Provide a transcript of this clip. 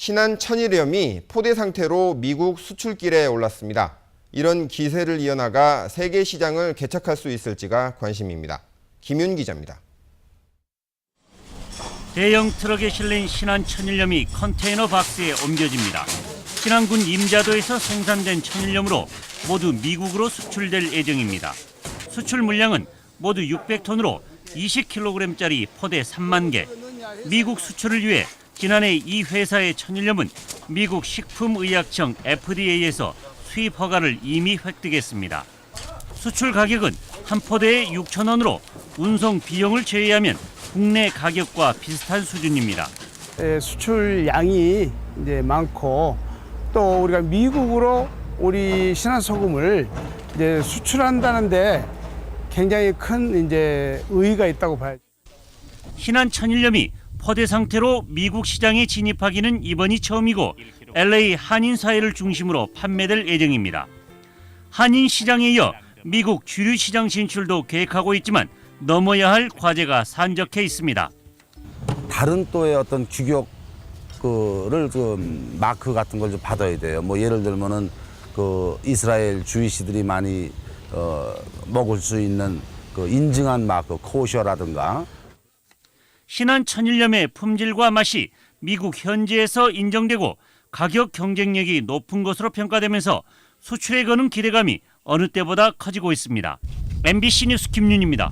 신한 천일염이 포대 상태로 미국 수출길에 올랐습니다. 이런 기세를 이어나가 세계 시장을 개척할 수 있을지가 관심입니다. 김윤 기자입니다. 대형 트럭에 실린 신한 천일염이 컨테이너 박스에 옮겨집니다. 신안군 임자도에서 생산된 천일염으로 모두 미국으로 수출될 예정입니다. 수출 물량은 모두 600톤으로 20kg짜리 포대 3만 개. 미국 수출을 위해 지난해 이 회사의 천일염은 미국 식품의약청 FDA에서 수입 허가를 이미 획득했습니다. 수출 가격은 한 포대에 6천 원으로 운송 비용을 제외하면 국내 가격과 비슷한 수준입니다. 에, 수출 양이 이제 많고 또 우리가 미국으로 우리 신한 소금을 이제 수출한다는데 굉장히 큰 이제 의의가 있다고 봐야죠. 신한 천일염이 포대 상태로 미국 시장에 진입하기는 이번이 처음이고 LA 한인 사회를 중심으로 판매될 예정입니다. 한인 시장에 이어 미국 주류 시장 진출도 계획하고 있지만 넘어야 할 과제가 산적해 있습니다. 다른 또의 어떤 규격 그를 그 마크 같은 걸 좀 받아야 돼요. 뭐 예를 들면은 그 이스라엘 주이시들이 많이 어 먹을 수 있는 그 인증한 마크 코셔라든가 신한 천일염의 품질과 맛이 미국 현지에서 인정되고 가격 경쟁력이 높은 것으로 평가되면서 수출에 거는 기대감이 어느 때보다 커지고 있습니다. MBC 뉴스 김윤입니다.